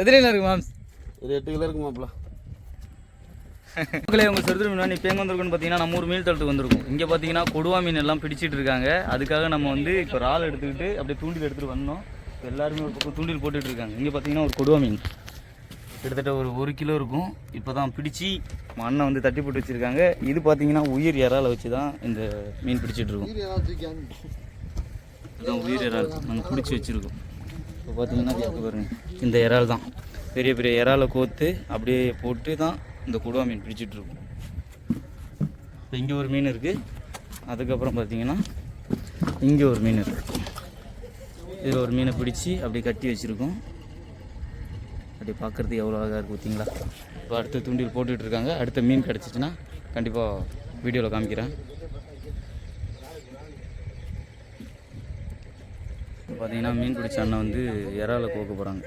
எத்தனை இருக்கு மாம்ஸ் ஒரு எட்டு கிலோ இருக்கு மாப்பிள மக்களே உங்கள் சொருத்து மீன் இப்போ எங்கே வந்திருக்குன்னு பார்த்தீங்கன்னா நம்ம ஊர் மீன் தளத்துக்கு வந்திருக்கும். இங்கே பார்த்தீங்கன்னா கொடுவா மீன் எல்லாம் பிடிச்சிட்டு இருக்காங்க. அதுக்காக நம்ம வந்து இப்போ இறால் எடுத்துக்கிட்டு அப்படியே தூண்டில் எடுத்துகிட்டு வந்தோம். இப்போ எல்லாருமே ஒரு பக்கம் தூண்டில் போட்டுட்டு இருக்காங்க. இங்கே பார்த்தீங்கன்னா ஒரு கொடுவா மீன். கிட்டத்தட்ட ஒரு ஒரு கிலோ இருக்கும். இப்போ தான் பிடிச்சி அண்ணன் வந்து தட்டி போட்டு வச்சுருக்காங்க. இது பார்த்தீங்கன்னா உயிர் இறாலை வச்சு தான் இந்த மீன் பிடிச்சிட்டு இருக்கோம். இதுதான் உயிர் இறால். நாங்கள் பிடிச்சி வச்சுருக்கோம். இப்போ பார்த்தீங்கன்னா இது பாருங்க. இந்த இறால் தான். பெரிய பெரிய இறாலை கோத்து அப்படியே போட்டு தான் இந்த குடுவா மீன் பிடிச்சிட்டு இப்போ இங்கே ஒரு மீன் இருக்குது அதுக்கப்புறம் பார்த்தீங்கன்னா இங்கே ஒரு மீன் இருக்குது இதில் ஒரு மீனை பிடிச்சி அப்படியே கட்டி வச்சுருக்கோம். அப்படியே பார்க்குறதுக்கு எவ்வளோ அழகாக இருக்குது பார்த்தீங்களா? இப்போ அடுத்த தூண்டில் போட்டுட்ருக்காங்க அடுத்த மீன் கிடச்சிச்சின்னா கண்டிப்பாக வீடியோவில் காமிக்கிறேன் இப்போ பார்த்தீங்கன்னா மீன் பிடிச்ச அண்ணன் வந்து இறால கோக்க போகிறாங்க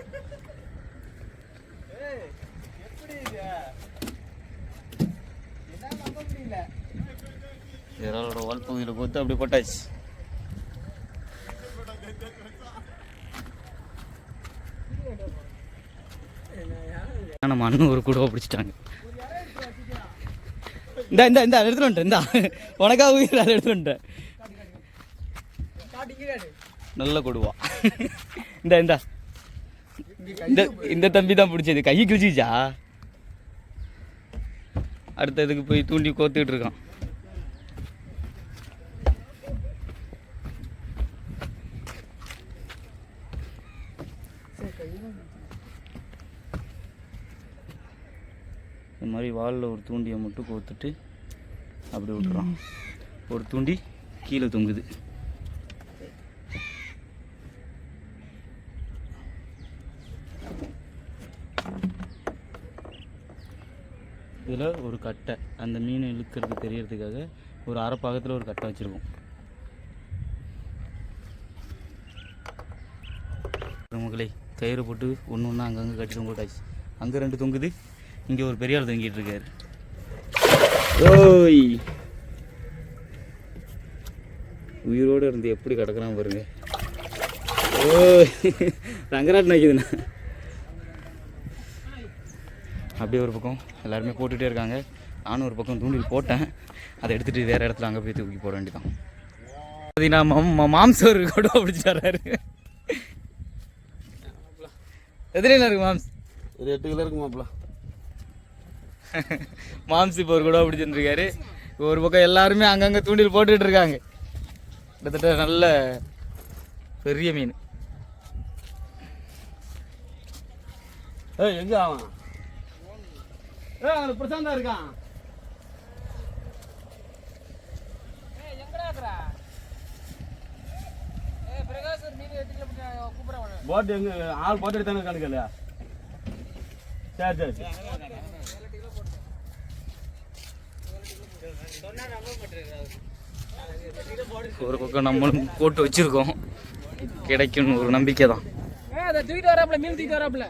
இறாலோட வால் பகுதியில் கோத்து அப்படியே போட்டாச்சு. நம்ம அண்ணன் ஒரு கூடவா பிடிச்சிட்டாங்க. இந்த இந்த இந்த எடுத்துட்டு வந்துட்டேன் இந்தா. உனக்காக உயிர் அதை எடுத்துட்டு வந்துட்டேன் நல்ல கொடுவா. இந்த இந்த. இந்த இந்த தம்பி தான் பிடிச்சது. கை கிழிச்சிச்சா அடுத்த இதுக்கு போய் தூண்டி கோத்துக்கிட்டு இருக்கான். இந்த மாதிரி வாலில் ஒரு தூண்டியை மட்டும் கோத்துட்டு அப்படி விட்டுறான். ஒரு தூண்டி கீழே தொங்குது. இதில் ஒரு கட்டை அந்த மீன் இழுக்கிறது தெரியறதுக்காக ஒரு அரை பாகத்தில் ஒரு கட்டை வச்சுருக்கோம். மகளே கயிறு போட்டு ஒன்று ஒன்றா அங்கங்கே கட்டி தொங்க விட்டாச்சு அங்கே ரெண்டு தொங்குது இங்கே ஒரு பெரிய ஆள் தொங்கிட்டு இருக்காரு. ஓய்! உயிரோடு இருந்து எப்படி கிடக்குறான் பாருங்க. ஓய்! ரங்கராட் நிற்குதுண்ணா அப்படியே ஒரு பக்கம் எல்லாருமே போட்டுகிட்டே இருக்காங்க. நானும் ஒரு பக்கம் தூண்டில் போட்டேன். அதை எடுத்துகிட்டு வேறு இடத்துல அங்கே போய் தூக்கி போட வேண்டியதான் பார்த்தீங்கன்னா மாம் மாம்சம் கூட பிடிச்சி வர்றாரு. எத்தனை இருக்கு மாம்ஸ் ஒரு எட்டு கிலோ இருக்கு மாப்பிள. மாம்ஸ் இப்போ ஒரு கூட பிடிச்சிருக்காரு ஒரு பக்கம் எல்லாருமே அங்கங்கே தூண்டில் போட்டுட்டு இருக்காங்க. கிட்டத்தட்ட நல்ல பெரிய மீன். ஏய் எங்க அவன்? ஏய் அங்க பிரசாந்தா இருக்கான். போட்டு எங்க ஆள் போட்டு எடுத்தானு கணக்கு இல்லையா சரி சரி. ஒரு பக்கம் நம்மளும் போட்டு வச்சிருக்கோம். கிடைக்கும்னு ஒரு நம்பிக்கை தான் அதை தூக்கிட்டு வராப்புல மீன் தூக்கிட்டு வராப்புல.